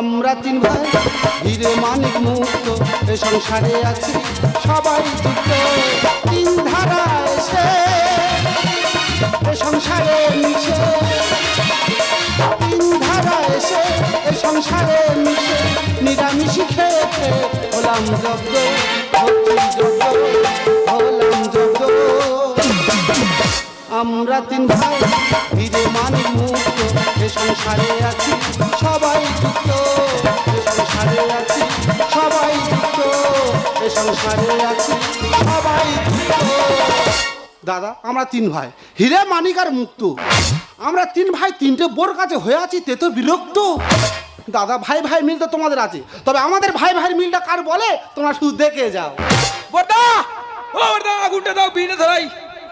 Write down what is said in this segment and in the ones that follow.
আমরা তিন ভাই, হিরে মানিক মুক্ত, এ সংসারে আছি, সবাই যুক্ত। তিন ধারা এসে, এ সংসারে মিশে। তিন ধারা এসে, এ সংসারে মিশে। নিরামিষি খেয়ে খেয়ে হলাম হচ্ছি যোগ্য আমরা তিন ভাই হিরে মানিক মুক্ত এ সংসারে আছি, সবাই যুক্ত এ সংসারে আছি, সবাই যুক্ত এ সংসারে আছি, সবাই দাদা, আমরা তিন ভাই, হিরে মানিক আর মুক্ত। আমরা তিন ভাই, তিনটে বোর কাছে হয়ে আছি, তে তো বিরক্ত। দাদা, ভাই ভাই মিল তো তোমাদের আছে। তবে আমাদের ভাই ভাই মিলটা কার বলে? তোমরা শুধু দেখে যাও। বর্দা! ও বর্দা, আগুনটা দাও বিড়ে ধরাই।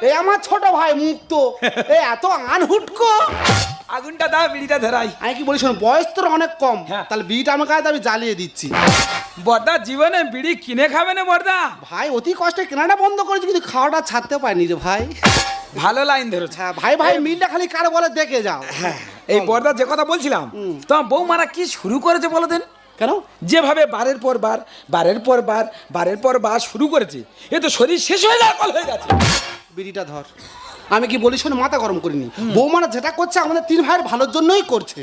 এই আমার ছোট ভাই মুক্ত। এ এত আনহুটকো। আগুনটা দাও বিড়িটা ধরাই। আমি কি বলি শোনো বয়স তোর অনেক কম। হ্যাঁ। তাহলে বিড়িটা আমার কাছে আমি জ্বালিয়ে দিচ্ছি। বর্দা জীবনে বিড়ি কিনে খাবে না বর্দা? ভাই অতি কষ্টে কেনাটা বন্ধ করেছি কিন্তু খাওয়াটা ছাড়তে পারিনি রে ভাই। ভালো লাইন ধরেছে। হ্যাঁ ভাই ভাই মিলটা খালি কার বলে দেখে যাও। হ্যাঁ এই বর্দা যে কথা বলছিলাম তোমার বৌমারা কি শুরু করেছে বলো দেন? কেন? যেভাবে বারের পর বার বারের পর বার বারের পর বার শুরু করেছে এ তো শরীর শেষ হয়ে যাওয়ার কল হয়ে গেছে। বিড়িটা ধর। আমি কি বলি শোনো মাথা গরম করিনি? বৌমারা যেটা করছে আমাদের তিন ভাইয়ের ভালোর জন্যই করছে।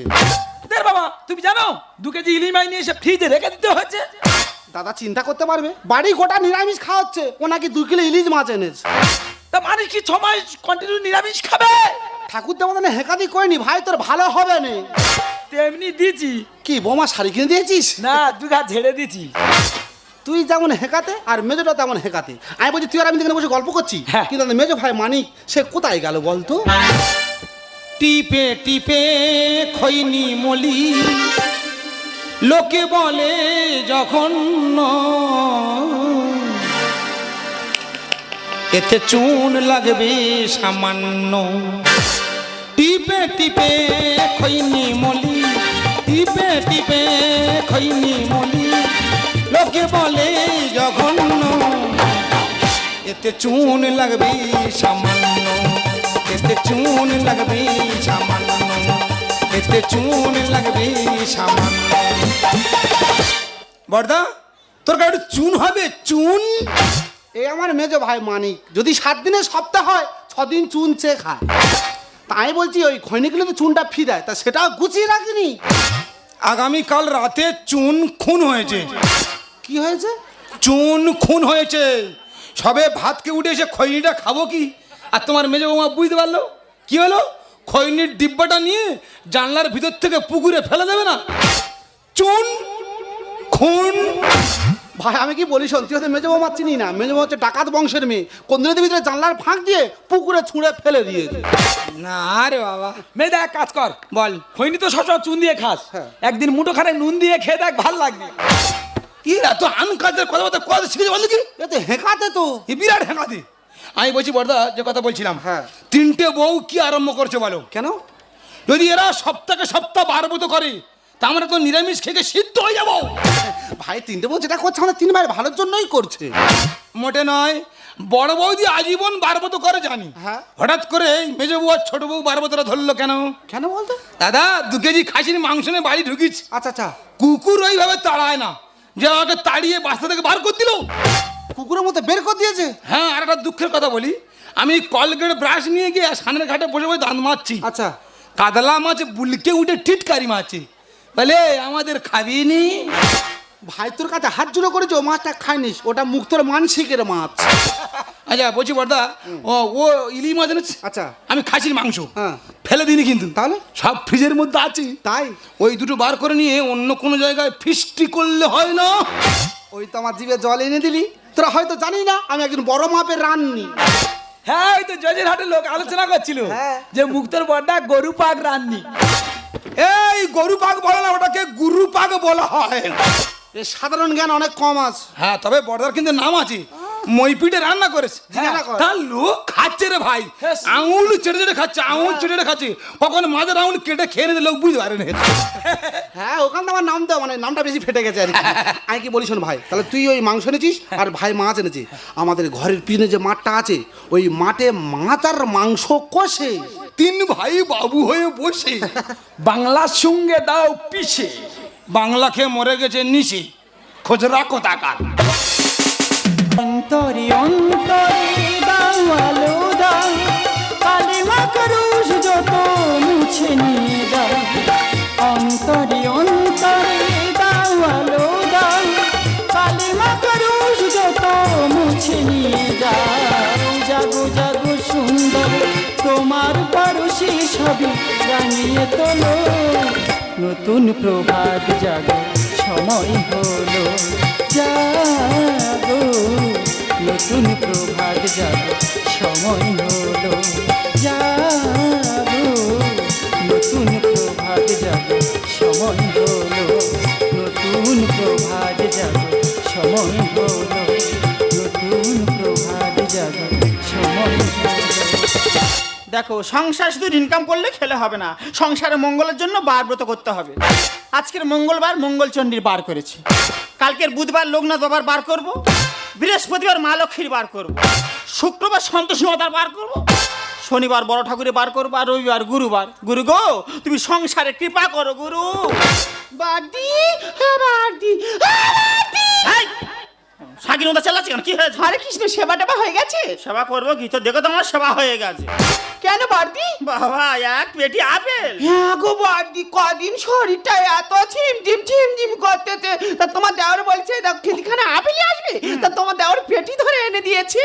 বাবা তুমি জানো দু কেজি ইলিশ মাছ নিয়ে এসে ফ্রিজে রেখে দিতে হচ্ছে দাদা চিন্তা করতে পারবে? বাড়ি গোটা নিরামিষ খাওয়াচ্ছে ও নাকি দু কিলো ইলিশ মাছ এনেছে। তা মানুষ কি ছ মাস কন্টিনিউ নিরামিষ খাবে? ঠাকুর দেবতা হেকাদি করিনি ভাই তোর ভালো হবে না। তেমনি দিছি কি বৌমা শাড়ি কিনে দিয়েছিস? না দু ঘা ঝেড়ে দিছি তুই যেমন হেকাতে আর মেজোটা তেমন হেকাতে। আমি বলছি তুই আর আমি এখানে বসে গল্প করছি? হ্যাঁ। কিন্তু আমাদের মেজো ভাই মানিক সে কোথায় গেল বলতো? টিপে টিপে খৈনি মলি লোকে বলে যখন এতে চুন লাগবে সামান্য। টিপে টিপে খৈনি মলি টিপে টিপে খৈনি মলি লোকে বলে যখন এতে চুন লাগবে সামান্য। এতে চুন লাগবে সামান্য। এতে চুন লাগবে সামান্য। বর্দা তোর গাড়ি চুন হবে? চুন? এই আমার মেজো ভাই মানিক যদি সাত দিনের সপ্তাহ হয় ছদিন চুন চেয়ে খায়। তাই বলছি ওই খৈনিকগুলো তো চুনটা ফি দেয় তা সেটাও গুছিয়ে রাখিনি। আগামীকাল রাতে চুন খুন হয়েছে। কি হয়েছে? চুন খুন হয়েছে। সবে ভাতকে উঠে এসে খৈনিটা খাব কি? আর তোমার মেজো বৌমা বুঝতে পারল? কি হলো? খৈনির ডিব্বাটা নিয়ে জানলার ভিতর থেকে পুকুরে ফেলে দেবে না? চুন খুন। ভাই আমি কি বলি শোন তুই হয়তো মেজো বৌমা চিনি না। মেজো বৌমা হচ্ছে ডাকাত বংশের মেয়ে। কোন দিনের ভিতরে জানলার ফাঁক দিয়ে পুকুরে ছুঁড়ে ফেলে দিয়েছে? না রে বাবা। মেয়ে দেখ কাজ কর। বল। খৈনি তো সবসময় চুন দিয়ে খাস। হ্যাঁ। একদিন মুঠো খানে নুন দিয়ে খেয়ে দেখ ভালো লাগবে। কি এত আনকাজের কথাবার্তা কথা শিখেছে বল কি এ তো হেঁকাতে তো। এ বিরাট হেঁকাতে। আমি বলছি বর্দা যে কথা বলছিলাম হ্যাঁ। তিনটে বউ কি আরম্ভ করছে বলো? কেন? যদি এরা সপ্তাহে সপ্তাহ বারবত করে তা আমরা তো নিরামিষ খেয়ে সিদ্ধ হয়ে যাব। ভাই তিনটে বউ যেটা করছে আমাদের তিন ভাইয়ের ভালোর জন্যই করছে। মোটে নয় বড় বৌদি আজীবন বারবত করে জানি। হ্যাঁ। হঠাৎ করে এই মেজ বউ আর ছোট বউ বারবতরা ধরলো কেন? কেন বলতো? দাদা দু কেজি খাসির মাংস নিয়ে বাড়ি ঢুকিস আচ্ছা আচ্ছা। কুকুর ওইভাবে তাড়ায় না। যে আমাকে তাড়িয়ে বাসা থেকে বার করে দিল। কুকুরের মতো বের করে দিয়েছে? হ্যাঁ আর একটা দুঃখের কথা বলি। আমি কলগেট ব্রাশ নিয়ে গিয়ে সামনের ঘাটে বসে বসে দাঁত মারছি। আচ্ছা। কাতলা মাছ বুলকে উঠে টিটকারি মাছে বলে আমাদের খাবি নি? ভাই তোর কাছে হাত জুড়ে করেছে ও মাছটা খাইনিস ওটা মুক্তর মানসিকের মাছ। আচ্ছা বলছি বর্দা ও ও ইলি মাছ এনেছে? আচ্ছা। আমি খাসির মাংস। হ্যাঁ। ফেলে দিনি কিন্তু। তাহলে? সব ফ্রিজের মধ্যে আছে। তাই? ওই দুটো বার করে নিয়ে অন্য কোনো জায়গায় ফিস্টি করলে হয় না। ওই তো আমার জিভে জল এনে দিলি। তোরা হয়তো জানি না আমি একজন বড় মাপের রাননি। হ্যাঁ ওই তো জজের হাটে লোক আলোচনা করছিল হ্যাঁ। যে মুক্তর বড়টা গরু পাক রাননি। এই গরু পাক বলে না ওটাকে গুরু পাক বলা হয়। এ সাধারণ জ্ঞান অনেক কম আছে। হ্যাঁ তবে বর্দার কিন্তু নাম আছে। মইপিটে রান্না করেছে। কর। তার লোক খাচ্ছে রে ভাই। হ্যাঁ। আঙুল চেটে চেটে খাচ্ছে আঙুল চেটে চেটে খাচ্ছে। কখন মাঝের আঙুল কেটে খেয়ে নিতে লোক বুঝতে পারে না হ্যাঁ ওখানে আমার নাম দেওয়া মানে নামটা বেশি ফেটে গেছে আর। আমি কি বলি শোন ভাই তাহলে তুই ওই মাংস এনেছিস আর ভাই মাছ এনেছিস আমাদের ঘরের পিছনে যে মাঠটা আছে ওই মাঠে মাছ আর মাংস কষে। তিন ভাই বাবু হয়ে বসে। বাংলার সঙ্গে দাও পিছে বাংলা খেয়ে মরে গেছে নিশি। খোঁজ রাখো টাকার অন্তরে অন্তরে দাও। আলো দাও কালিমা করুষ যত মুছে নিয়ে দাও। অন্তরে অন্তরে দাও। আলো দাও কালিমা করুষ যত মুছে নিয়ে দাও। জাগো জাগো সুন্দর, তোমার পরশি সবই রাঙিয়ে তোলো। নতুন প্রভাত জাগো, সময় হলো। জাগো। নতুন প্রভাত জাগো, সময় হলো, জাগো। নতুন প্রভাত জাগো, সময় হলো, নতুন প্রভাত জাগো, সময় হলো, নতুন প্রভাত জাগো, সময় দেখো, সংসার শুধু ইনকাম করলে খেলে হবে না, সংসারে মঙ্গলের জন্য বার ব্রত করতে হবে। আজকের মঙ্গলবার মঙ্গলচণ্ডীর বার করেছি। কালকের বুধবার লোকনাথ বাবার বার করব। বৃহস্পতিবার মা লক্ষ্মীর বার করব। শুক্রবার সন্তোষ মাতার বার করব। শনিবার বড় ঠাকুরের বার করব আর রবিবার গুরুবার। গুরু গো তুমি সংসারে কৃপা করো গুরু। বাদি চালাচ্ছে কেন? কি হয়েছে? হরে কৃষ্ণ সেবা টেবা হয়ে গেছে? সেবা করব কি? তো দেখো তোমার সেবা হয়ে গেছে। কেন বাদি বাবা এক পেটি আপেল। হ্যাঁ গো বাদি কদিন শরীরটা এত ঝিম ঝিম ঝিম ঝিম করতেছে। তা তোমার দেওয়ার বলছে খেলিখানে আপেলই আসবে? তা তোমার দেওয়ার পেটি ধরে এনে দিয়েছে।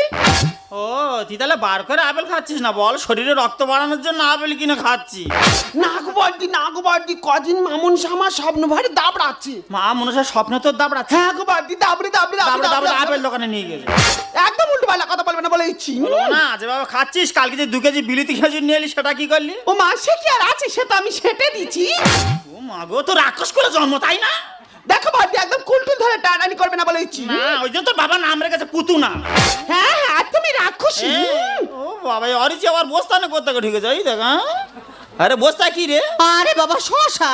ও তুই তাহলে বার করে আপেল খাচ্ছিস না বল? শরীরে রক্ত বাড়ানোর জন্য আপেল কিনে খাচ্ছি। নাক বাদি নাক বাদি কদিন মামুন সামা স্বপ্ন ভারে দাবড়াচ্ছে। মা মনুষের স্বপ্ন তোর দাবড়াচ্ছে। হ্যাঁ গো বাদি দাবড়ে দাবড়ে দাবড়া দাবড়া আপেল দোকানে নিয়ে গেছে একদম উল্টো পাল্টা কথা বলবে না বলে ইচ্ছি বলব না যেভাবে খাচ্ছিস কালকে যে দু কেজি বিলিতি খেজুর নিয়ে এলি সেটা কি করলি? ও মা সে কি আর আছে? সে তো আমি সেটে দিচ্ছি ও মা গো তো রাক্ষস করে জন্ম তাই না? দেখো বাদি একদম কুলটুল ধরে টানানি করবে না বলে ইচ্ছি না ওই জন্য তোর বাবা নাম রেখেছে পুতু না হ্যাঁ হ্যাঁ আর তুমি রাক্ষসী। ও বাবা অরিচি আবার বস্তানে করতে ঢুকেছে? এই দেখ হ্যাঁ? আরে বস্তা কি রে? আরে বাবা শশা।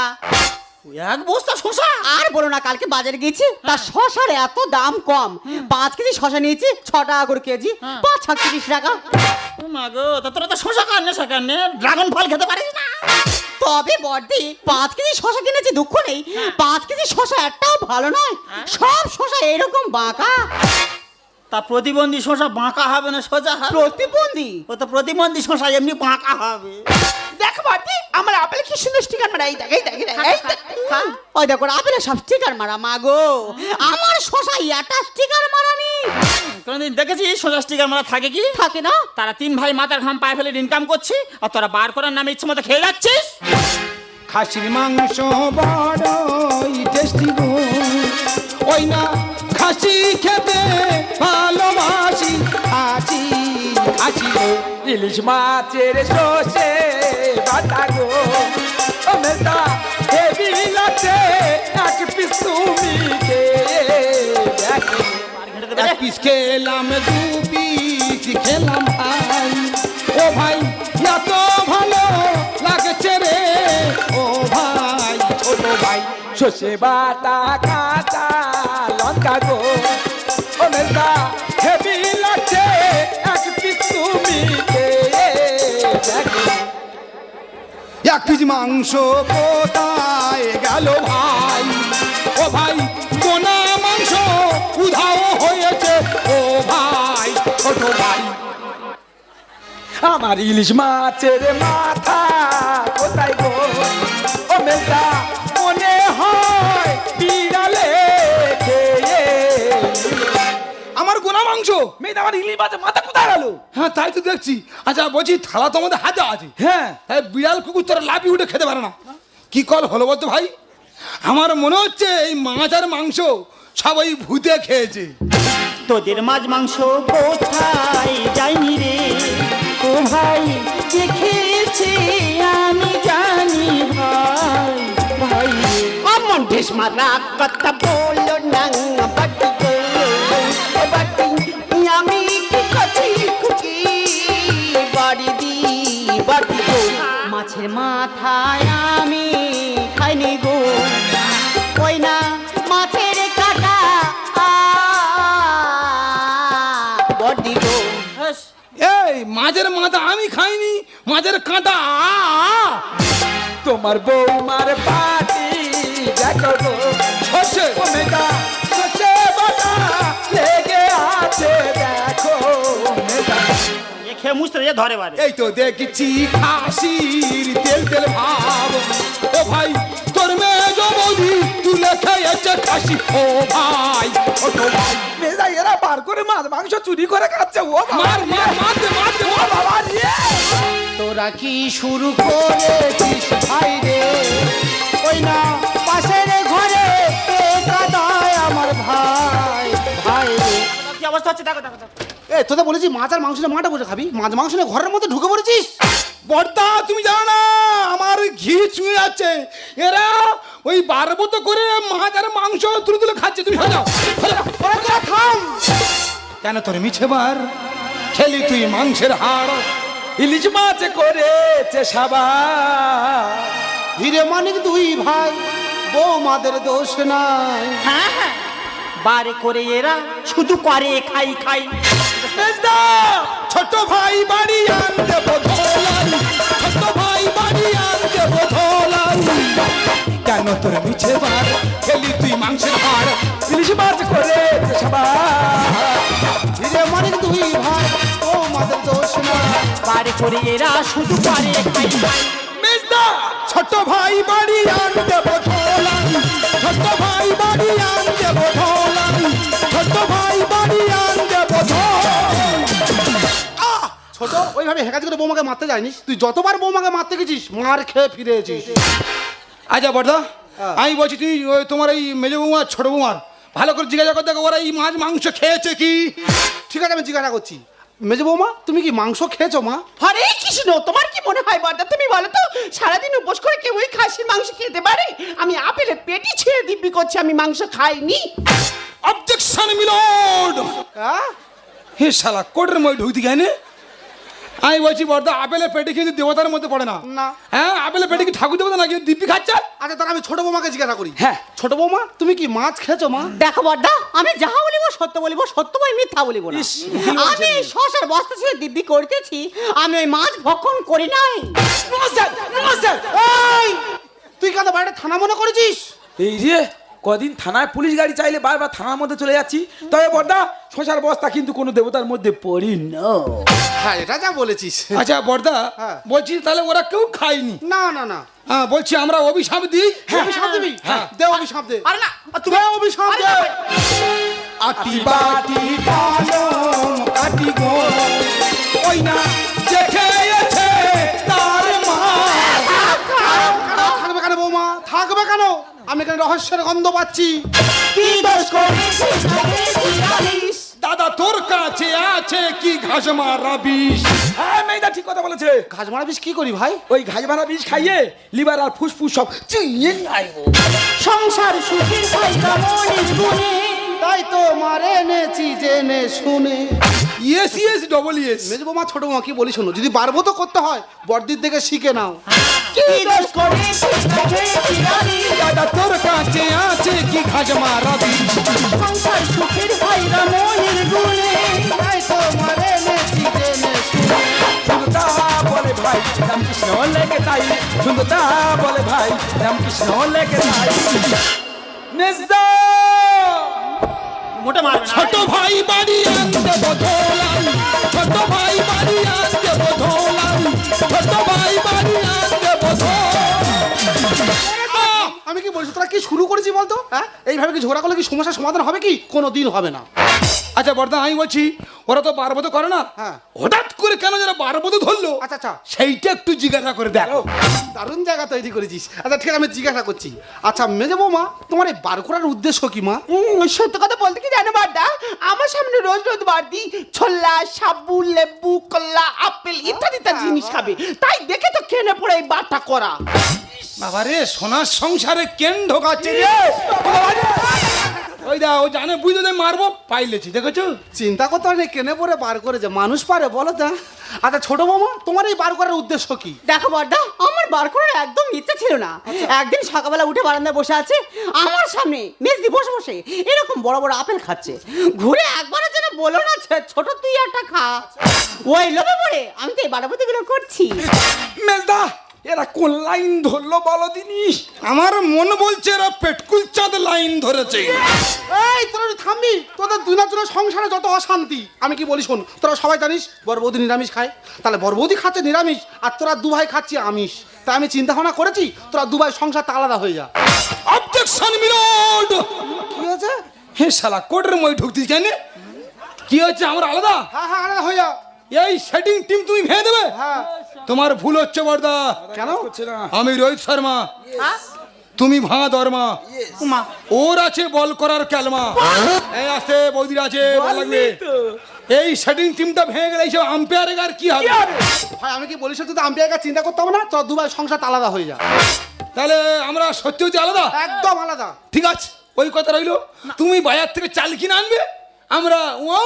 এক বস্তা শোষা আর বলো না কালকে বাজারে গেছি তার শশার এত দাম কম। পাঁচ কেজি শশা নিয়েছি ছ টাকা করে কেজি পাঁচ ছত্রিশ টাকা ও গো তা তোরা তো শোষা কান্নে সেখানে ড্রাগন ফল খেতে পারিস না। তবে বর্দি পাঁচ কেজি শশা কিনেছি দুঃখ নেই। পাঁচ কেজি শশা একটাও ভালো নয়। সব শশা এরকম বাঁকা। তা প্রতিবন্ধী শোষা বাঁকা হবে না সোজা হবে? প্রতিবন্ধী? ও তো প্রতিবন্ধী শোষা এমনি বাঁকা হবে। দেখো আমার আপেল কি সুন্দর স্টিকার মারা এই দেখ এই দেখ এই দেখ, ওই দেখো আপেলে সব স্টিকার মারা মাগো আমার শশা একটা স্টিকার মারা কোনোদিন দেখেছিস সোজা স্টিকার মারা থাকে কি? থাকে না। তারা তিন ভাই মাথার ঘাম পায়ে ফেলে ইনকাম করছি আর তোরা বার করার নামে ইচ্ছে মতো খেয়ে যাচ্ছিস? খাসির মাংস বড়ই টেস্টি গো ওই না খাসি খেতে ভালোবাসি। আছি আছি ইলিশ মাছের শোষে বাটা খেলাম, দু খেলাম ভাই। ও ভাই, এত ভালো লাগছে রে। ও ভাই, ছোট ভাই শোষে বাটা, কাঁচা লঙ্কা গো। পিস মাংস কোথায় গেল ভাই? ও ভাই কোনা মাংস উধাও হয়েছে, ও ভাই, ছোট ভাই। আমার ইলিশ মাছের মাথা কোথায় গো? ও মেজদা মাংস মেয়েটা আমার ইলিশ মাছের মাথা কোথায় গেল? হ্যাঁ তাই তো দেখছি। আচ্ছা বলছি থালা তো আমাদের হাতে আছে। হ্যাঁ। তাই বিড়াল কুকুর তোরা লাফি উঠে খেতে পারে না। কি কল হলো বলতো ভাই? আমার মনে হচ্ছে এই মাছ আর মাংস সবাই ভূতে খেয়েছে। তোদের মাছ মাংস কোথায় যায়নি রে? ও ভাই কে খেয়েছে আমি জানি ভাই। ভাই রে। অমন ঢেস মারা কথা বলো না বাটি মাছের মাথায় আমি খাইনি গো। ওই না মাছের কাটা। বডি গো। হ্যাস, এই মাছের মাথা আমি খাইনি মাছের কাঁটা। তোমার বৌমার পাটি দেখ গো। বাটা লেগে আছে খেয়ে মুছতে যে ধরে বারে এই তো দেখছি খাসির তেল তেল ভাব। ও ভাই তোর মেজ বৌদি তুলে খেয়েছে খাসি। ও ভাই ও তো ভাই। মেজা এরা বার করে মাছ মাংস চুরি করে খাচ্ছে ও মার মার মার দে মার দে ও বাবা রে তোরা কি শুরু করেছিস? ভাই রে। ওই না পাশের ঘরে কাদায় আমার ভাই। ভাই রে। কি অবস্থা হচ্ছে? দেখো দেখো দেখো। এ তোদের বলেছি মাছ আর মাংস নিয়ে মাঠে বসে খাবি। মাছ মাংস নিয়ে ঘরের মধ্যে ঢুকে পড়েছিস? বর্দা তুমি জানো না আমার ঘি চুয়ে যাচ্ছে এরা ওই বারবত করে মাছ আর মাংস তুলে তুলে খাচ্ছে। তুমি থাম কেন তোর মিছে বার? খেলি তুই মাংসের হাড়। ইলিশ মাছ করেছে সাবা হিরে মানিক দুই ভাই বৌমাদের দোষ নাই। হ্যাঁ হ্যাঁ। বারে করে এরা শুধু করে খাই খাই। ছোট ভাই বাড়ি আনতে বোধলাই ছোট ভাই বাড়ি আনতে বোধলাই কেন তোর মিছে বার খেলি তুই মাংসের হাড় ইলিশ মাছ করেছে সাবা হিরে মানিক দুই ভাই বৌমাদের দোষ নাই বারে করে এরা শুধু করে খাই খাই ছোট ভাই বাড়ি আনতে বোধলাই ছোট ভাই বাড়ি আনতে বোধলাই ছোট ভাই বাড়ি ছোট ওইভাবে হেকাজ করে বৌমাকে মারতে যায়নিস। তুই যতবার বৌমাকে মারতে গেছিস মার খেয়ে ফিরে এসেছিস। আচ্ছা বর্দা। আমি বলছি তুই ওই তোমার এই মেজো বৌমা ছোট বৌমার ভালো করে জিজ্ঞাসা করে দেখো ওরা এই মাছ মাংস খেয়েছে কি? ঠিক আছে আমি জিজ্ঞাসা করছি। মেজে বৌমা তুমি কি মাংস খেয়েছো মা? হরে কৃষ্ণ তোমার কি মনে হয় বর্দা তুমি বলো তো সারাদিন উপোস করে কেউ ওই খাসির মাংস খেতে পারে? আমি আপেলে পেটি ছেড়ে দিব্যি করছি আমি মাংস খাইনি। অবজেকশন মিলোড হ্যাঁ হে শালা কোটের মই ঢুকতে গেনে আমি বলছি বর্দা আপেলের পেটে কিন্তু দেবতার মধ্যে পড়ে না। না। হ্যাঁ আপেলের পেটে কি ঠাকুর দেবতা নাকি? দিব্যি খাচ্ছে? আচ্ছা তাহলে আমি ছোট বৌমাকে জিজ্ঞাসা করি। হ্যাঁ। ছোট বৌমা তুমি কি মাছ খেয়েছো মা? দেখো বর্দা আমি যাহা বলিব সত্য বলিব সত্য বই মিথ্যা বলিব না। ইস, আমি এই শশার বস্তা ছেড়ে দিব্যি করতেছি আমি ওই মাছ ভক্ষণ করি নাই। নমস্কার নমস্কার। এই তুই কেন বাইরে থানা মনে করেছিস? এই রে কদিন থানায় পুলিশ গাড়ি চাইলে বারবার থানার মধ্যে চলে যাচ্ছি। তবে বর্দা শশার বস্তা কিন্তু কোনো দেবতার মধ্যে পড়ি না হ্যাঁ এটা যা বলেছিস। আচ্ছা বর্দা হ্যাঁ। বলছি তাহলে ওরা কেউ খায়নি। না না না। হ্যাঁ বলছি আমরা অভিশাপ দিই। অভিশাপ দিবি হ্যাঁ। দে অভিশাপ দে। আরে না তুমি অভিশাপ দে। আটি বাটি পালং কাটি গো ওই না আমি এখানে রহস্যের গন্ধ পাচ্ছি। দাদা তোর কাছে আছে কি ঘাস মারা বিষ? হ্যাঁ মেয়েদা ঠিক কথা বলেছে। ঘাস মারা বিষ কি করি ভাই? ওই ঘাস ভাড়া বিষ খাইয়ে লিভার আর ফুসফুস সব চিয়ে সংসার সুখী হয় কামনের গুণে তাই তো মারে এনেছি জেনে শুনে। ইয়েস ইয়েস ডবল ইয়েস মেজ বৌমা ছোট বৌমা কি বলি শোনো যদি বারবো তো করতে হয় বড়দির থেকে শিখে নাও। কি দোষ করেছি দেখেছি জানিস দাদা তোর কাছে আছে কি ঘাস মারা বিষ সংসার সুখের হয় মনের গুণে। তাই তো মারে এনেছি জেনে শুনে। সুন্দরতা বলে ভাই রামকৃষ্ণ লেগে তাই। সুন্দরতা বলে ভাই রামকৃষ্ণ লেগে তাই। মেজদা মোটে মারবে না। ছোট ভাই বাড়ি আনতে বধলাম ছোট ভাই বাড়ি আনতে বধলাম ছোট ভাই বাড়ি আনতে বধলাম আমি কি বলছি তোরা কি শুরু করেছি বলতো? হ্যাঁ? এইভাবে কি ঝগড়া করলে কি সমস্যার সমাধান হবে কি? কোনো দিন হবে না। আচ্ছা বর্দা আমি বলছি ওরা তো বারবত করে না। হ্যাঁ। হঠাৎ করে কেন যারা বারবত ধরলো? আচ্ছা আচ্ছা। সেইটা একটু জিজ্ঞাসা করে দেখো। দারুণ জায়গা তৈরি করেছিস। আচ্ছা ঠিক আছে আমি জিজ্ঞাসা করছি। আচ্ছা মেজে বৌমা তোমার এই বার করার উদ্দেশ্য কি মা? উম, সত্য কথা বলতে কি জানো বাড্ডা? আমার সামনে রোজ রোজ বাড়তি ছোলা সাবু লেবু কল্লা আপেল ইত্যাদি ইত্যাদি জিনিস খাবে। তাই দেখে তো কেনে পড়ে এই বারটা করা। বাবা রে সোনার সংসারে কেন ঢোকাচ্ছে রে? দা ও জানে বুঝতে দে মারবো পাইলেছি দেখেছ? চিন্তা করতে না, কেনে পরে বার করে যে মানুষ পারে বলো তা। আচ্ছা ছোট বৌমা তোমার এই বার করার উদ্দেশ্য কি? দেখো বড়দা আমার বার করার একদম ইচ্ছে ছিল না। একদিন সকালবেলা উঠে বারান্দায় বসে আছে আমার সামনে মেজদি বসে বসে এরকম বড় বড় আপেল খাচ্ছে। ঘুরে একবারের জন্য বলো না ছোট তুই একটা খা। ওই লোভে পড়ে আমি তো এই বাড়াবতিগুলো করছি। মেজদা এরা কোন লাইন ধরলো বলো দিনি? আমার মন বলছে এরা পেটকুল চাঁদ লাইন ধরেছে। এই তোরা একটু থামবি। তোদের জন্য সংসারে যত অশান্তি। আমি কি বলি শোন তোরা সবাই জানিস বড় বৌদি নিরামিষ খায়? তাহলে বড় বৌদি খাচ্ছে নিরামিষ আর তোরা দু ভাই খাচ্ছি আমিষ। তাই আমি চিন্তা ভাবনা করেছি তোরা দু ভাই সংসারটা আলাদা হয়ে যা। অবজেকশন মিলোড কি হয়েছে? হে শালা কোটের মই ঢুকতিস কেন? কি হচ্ছে আমরা আলাদা? হ্যাঁ হ্যাঁ আলাদা হয়ে যা। এই সেটিং টিম তুমি ভেঙে দেবে? হ্যাঁ। তোমার ভুল হচ্ছে বর্দা কেন? আমি রোহিত শর্মা। হ্যাঁ? তুমি ভাঙা দরমা। ওর আছে বল করার ক্যালমা। এই আছে বৌদির আছে লাগবে। এই সেটিং টিমটা ভেঙে গেলে এইসব আম্পায়ারের আর কি হবে? ভাই আমি কি বলি সত্যি তো আম্পায়ারকে চিন্তা করতে হবে না? তোরা দুবার সংসার আলাদা হয়ে যা তাহলে আমরা সত্যি সত্যি আলাদা? একদম আলাদা। ঠিক আছে ওই কথা রইল। তুমি বাজার থেকে চাল কিনে আনবে? আমরা ওয়া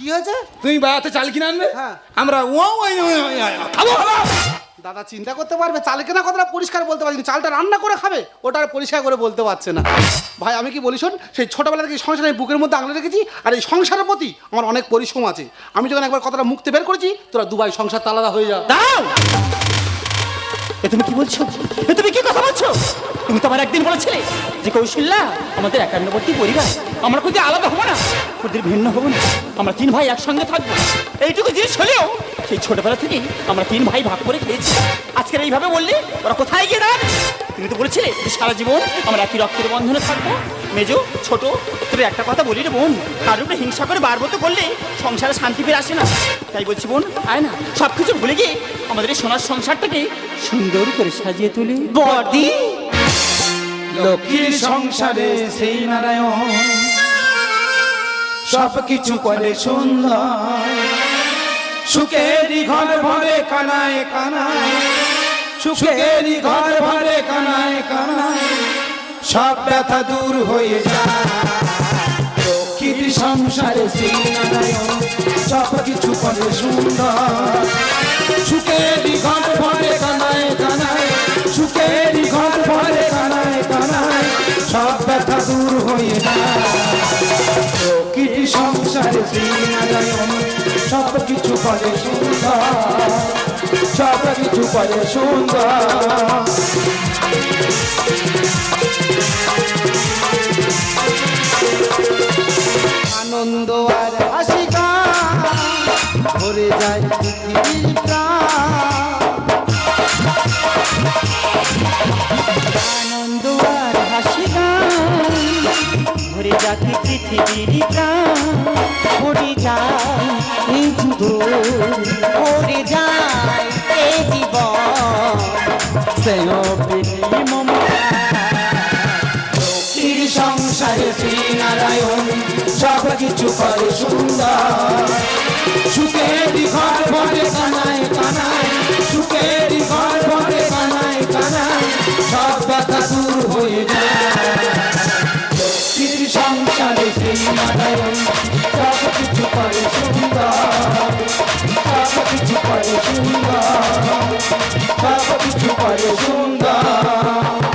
কি হয়েছে? তুমি বাড়াতে চাল কিনে আনবে? হ্যাঁ। আমরা খাব দাদা চিন্তা করতে পারবে চাল কেনা কথাটা পরিষ্কার বলতে পারছি চালটা রান্না করে খাবে ওটা আর পরিষ্কার করে বলতে পারছে না। ভাই আমি কি বলি শোন সেই ছোটবেলা থেকে সংসার আমি বুকের মধ্যে আঙলে রেখেছি আর এই সংসারের প্রতি আমার অনেক পরিশ্রম আছে। আমি যখন একবার কথাটা মুক্তি বের করেছি তোরা দুবাই সংসার আলাদা হয়ে যা। দাও! এ তুমি কি বলছো? এ তুমি কি কথা বলছো? তুমি তো আমার একদিন বলেছিলে যে কৌশল্যা, আমাদের একান্নবর্তী পরিবার, আমরা কোথায় আলাদা হব না ওদের ভিন্ন হব না, আমরা তিন ভাই একসঙ্গে থাকব। এইটুকু জিনিস হলেও সেই ছোটবেলা থেকেই আমরা তিন ভাই ভাগ করে খেয়েছি। আজকের এইভাবে বললে ওরা কোথায় গিয়ে দাঁড়াবে? তুমি তো বলেছিলে যে সারা জীবন আমরা একই রক্তের বন্ধনে থাকব। মেজো ছোট তোর একটা কথা বলি রে বোন। কারোর উপরে হিংসা করে বারবত করলে সংসারে শান্তি ফিরে আসে না। তাই বলছি বোন আয় না সব কিছু ভুলে গিয়ে আমাদের এই সোনার সংসারটাকে সুন্দর করে সাজিয়ে তুলি। বর্দি লক্ষ্মীর সংসারে সেই নারায়ণ। সব কিছু করে সুন্দর। সুখেরই ঘর ভরে কানায় কানায়। সুখেরই ঘর ভরে কানায় কানায়। সব ব্যথা দূর হয়ে যায়। লক্ষ্মীর সংসারে সব কিছু করে সুন্দর। সুখেরই ঘর ভরে কানায় কানায়। সুখেরই ঘর ভরে কানায় কানায়। সব ব্যথা দূর হয়ে যায়। প্রকৃতি সংসারে শ্রীনারায়ণ সব কিছু করে সুন্দর সব কিছু করে সুন্দর। আনন্দ আর হাসি ভরে যায় পৃথিবীর রাখি পৃথিবীর ওরে যায় এই যুগ ওরে যায় এই জীবন। সেও সংসারে শ্রীনারায়ণ, সব কিছু করে সুন্দর। সুখের ঘর ভরে কানায় কানায়, সুখের ঘর ভরে কানায় কানায়, সব কথা দূর হয়ে যায়। নারায়ণ সব কিছু করে সুন্দর সব কিছু করে সুন্দর সব কিছু করে সুন্দর